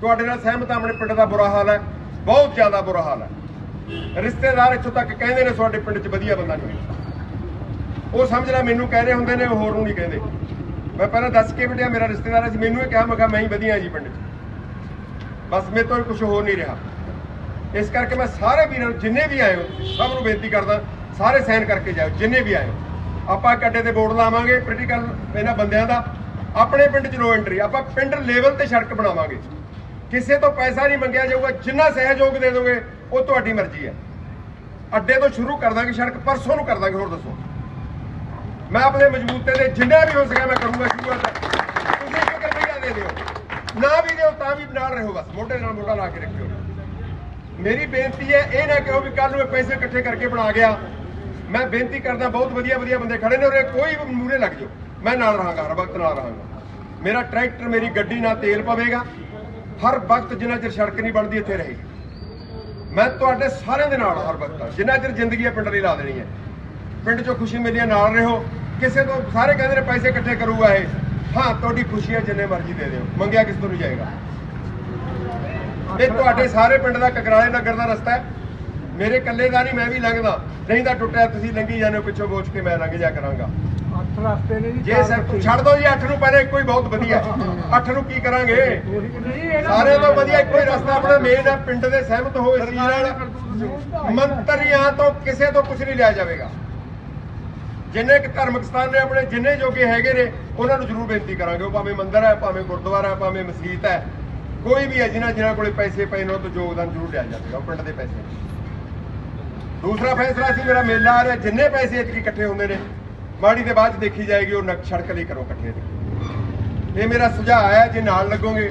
ਤੁਹਾਡੇ ਨਾਲ ਸਹਿਮਤ ਆਪਣੇ ਪਿੰਡ ਦਾ ਬੁਰਾ ਹਾਲ ਹੈ। ਬਹੁਤ ਜ਼ਿਆਦਾ ਬੁਰਾ ਹਾਲ ਹੈ। ਰਿਸ਼ਤੇਦਾਰ ਇੱਥੋਂ ਤੱਕ ਕਹਿੰਦੇ ਨੇ ਤੁਹਾਡੇ ਪਿੰਡ 'ਚ ਵਧੀਆ ਬੰਦਾ ਨਹੀਂ ਉਹ ਸਮਝ ਲੈ, ਮੈਨੂੰ ਕਹਿ ਰਹੇ ਹੁੰਦੇ ਨੇ ਹੋਰ ਨੂੰ ਨਹੀਂ ਕਹਿੰਦੇ। ਮੈਂ ਪਹਿਲਾਂ ਦੱਸ ਕੇ ਬਿਟਿਆ ਮੇਰਾ ਰਿਸ਼ਤੇਦਾਰ ਸੀ, ਮੈਨੂੰ ਇਹ ਕਿਹਾ, ਮੈਂ ਕਿਹਾ, ਮੈਂ ਹੀ ਵਧੀਆ ਜੀ ਪਿੰਡ 'ਚ। ਬਸ ਮੇਰੇ ਤੋਂ ਕੁਝ ਹੋ ਨਹੀਂ ਰਿਹਾ। ਇਸ ਕਰਕੇ ਮੈਂ ਸਾਰੇ ਵੀਰਾਂ ਜਿੰਨੇ ਵੀ ਆਏ ਹੋ, ਸਭ ਨੂੰ ਬੇਨਤੀ ਕਰਦਾ, ਸਾਰੇ ਸਾਈਨ ਕਰਕੇ ਜਾਓ ਜਿੰਨੇ ਵੀ ਆਏ ਹੋ। ਆਪਾਂ ਇੱਕ ਅੱਡੇ ਤੇ ਬੋਰਡ ਲਾਵਾਂਗੇ ਪੋਲੀਟੀਕਲ ਇਹਨਾਂ ਬੰਦਿਆਂ ਦਾ। ਆਪਣੇ ਪਿੰਡ 'ਚ ਨੋ ਐਂਟਰੀ ਆਪਾਂ ਪਿੰਡ ਲੈਵਲ ਤੇ ਸੜਕ ਬਣਾਵਾਂਗੇ। ਕਿਸੇ ਤੋਂ ਪੈਸਾ ਨਹੀਂ ਮੰਗਿਆ ਜਾਊਗਾ, ਜਿੰਨਾ ਸਹਿਯੋਗ ਦੇ ਦੋਗੇ, ਉਹ ਤੁਹਾਡੀ ਮਰਜ਼ੀ ਹੈ। ਅੱਡੇ ਤੋਂ ਸ਼ੁਰੂ ਕਰ ਦਾਂਗੇ ਸੜਕ, ਪਰਸੋਂ ਨੂੰ ਕਰ ਦਾਂਗੇ, ਹੋਰ ਦੱਸੋ। ਮੈਂ ਆਪਣੇ ਮਜ਼ਬੂਤੇ ਦੇ ਜਿੰਨਾ ਵੀ ਹੋ ਸਕਿਆ ਮੈਂ ਕਰੂੰਗਾ ਸ਼ੁਰੂਆਤ ਤੁਸੀਂ ਇੱਕ ਰੁਪਈਆ ਦੇ ਦਿਓ। ਨਾ ਵੀ ਦਿਓ, ਤਾਂ ਵੀ ਨਾਲ ਰਹੋ ਬਸ। ਮੋਢੇ ਨਾਲ ਮੋਢਾ ਲਾ ਕੇ ਰੱਖਿਓ। ਮੇਰੀ ਬੇਨਤੀ ਹੈ, ਇਹ ਨਾ ਕਹੋ ਵੀ ਕੱਲ ਨੂੰ ਪੈਸੇ ਇਕੱਠੇ ਕਰਕੇ ਬਣਾ ਗਿਆ। ਮੈਂ ਬੇਨਤੀ ਕਰਦਾ, ਬਹੁਤ ਵਧੀਆ ਵਧੀਆ ਬੰਦੇ ਖੜੇ ਨੇ ਉਰੇ, ਕੋਈ ਵੀ ਮੂਰੇ ਲੱਗ ਜਾਓ। ਮੈਂ ਨਾਲ ਰਹਾਂਗਾ ਹਰ ਵਕਤ ਨਾਲ ਰਹਾਂਗਾ। ਮੇਰਾ ਟਰੈਕਟਰ, ਮੇਰੀ ਗੱਡੀ ਨਾਲ ਤੇਲ ਪਵੇਗਾ। ਹਰ ਵਕਤ ਜਿੰਨਾ ਚਿਰ ਸੜਕ ਨਹੀਂ ਬਣਦੀ, ਇੱਥੇ ਰਹੇਗੀ। ਮੈਂ ਤੁਹਾਡੇ ਸਾਰਿਆਂ ਦੇ ਨਾਲ ਹਰ ਵਕਤ ਜਿੰਨਾ ਚਿਰ ਜ਼ਿੰਦਗੀ ਹੈ ਪਿੰਡ ਲਈ ਲਾ ਦੇਣੀ ਹੈ ਪਿੰਡ 'ਚੋਂ ਖੁਸ਼ੀ ਮਿਲੀ ਨਾਲ ਰਹੋ। ਕਿਸੇ ਤੋਂ ਸਾਰੇ ਕਹਿੰਦੇ ਨੇ ਪੈਸੇ ਇਕੱਠੇ ਕਰੂਗਾ ਇਹ। ਹਾਂ, ਤੁਹਾਡੀ ਖੁਸ਼ੀ ਹੈ ਜਿੰਨੇ ਮਰਜ਼ੀ ਦੇ ਦਿਓ। ਮੰਗਿਆ ਕਿਸ ਤੋਂ ਨਹੀਂ ਜਾਏਗਾ। ਇਹ ਤੁਹਾਡੇ ਸਾਰੇ ਪਿੰਡ ਦਾ ਕਕਰਾਲੇ ਨਗਰ ਦਾ ਰਸਤਾ ਹੈ। ਮੇਰੇ ਇਕੱਲੇ ਦਾ ਨਹੀਂ, ਮੈਂ ਵੀ ਲੰਘਦਾ। ਨਹੀਂ ਤਾਂ ਟੁੱਟਿਆ, ਤੁਸੀਂ ਲੰਘੀ ਜਾਂਦੇ ਹੋ, ਪਿੱਛੋਂ ਬੋਚ ਕੇ ਮੈਂ ਲੰਘ ਜਾ ਕਰਾਂਗਾ। ਅੱਠ ਰਸਤੇ ਨੇ ਜੀ ਜੇ ਸਰ ਛੱਡ ਦੋ ਜੀ 8 ਨੂੰ ਪਹਿਲੇ ਇੱਕੋ ਹੀ ਬਹੁਤ ਵਧੀਆ। 8 ਨੂੰ ਕੀ ਕਰਾਂਗੇ? ਸਾਰਿਆਂ ਤੋਂ ਵਧੀਆ ਇੱਕੋ ਹੀ ਰਸਤਾ ਆਪਣਾ ਮੇਨ ਹੈ ਪਿੰਡ ਦੇ ਸਹਿਮਤ ਹੋ ਇਸ ਨਾਲ। ਮੰਤਰੀਆਂ ਤੋਂ ਕਿਸੇ ਤੋਂ ਕੁਝ ਨਹੀਂ ਲਿਆ ਜਾਵੇਗਾ। ਜਿੰਨੇ ਕਿ ਧਾਰਮਿਕ ਸਥਾਨ ਨੇ ਆਪਣੇ ਜਿੰਨੇ ਜੋਗੇ ਹੈਗੇ ਨੇ ਉਹਨਾਂ ਨੂੰ ਜ਼ਰੂਰ ਬੇਨਤੀ ਕਰਾਂਗੇ। ਉਹ ਭਾਵੇਂ ਮੰਦਿਰ ਹੈ ਭਾਵੇਂ ਗੁਰਦੁਆਰਾ ਹੈ ਭਾਵੇਂ ਮਸਜਿਦ ਹੈ। ਕੋਈ ਵੀ ਹੈ ਜਿਨ੍ਹਾਂ ਜਿਨ੍ਹਾਂ ਕੋਲੇ ਪੈਸੇ ਪਏ ਨੇ ਉਹ ਤੋਂ ਯੋਗਦਾਨ ਜ਼ਰੂਰ ਲਿਆ ਜਾਵੇਗਾ ਪਿੰਡ ਦੇ ਪੈਸੇ। ਦੂਸਰਾ ਫੈਸਲਾ ਸੀ ਮੇਰਾ ਮੇਲਾ ਆ ਰਿਹਾ ਜਿੰਨੇ ਪੈਸੇ ਇਤਕੀ ਇਕੱਠੇ ਹੁੰਦੇ ਨੇ ਮਾੜੀ ਦੇ ਬਾਅਦ ਚ ਦੇਖੀ ਜਾਏਗੀ, ਉਹ ਨਕ ਸੜਕ ਲਈ ਕਰੋ ਇਕੱਠੇ। ਇਹ ਮੇਰਾ ਸੁਝਾਅ ਹੈ, ਜੇ ਨਾਲ ਲੱਗੋਗੇ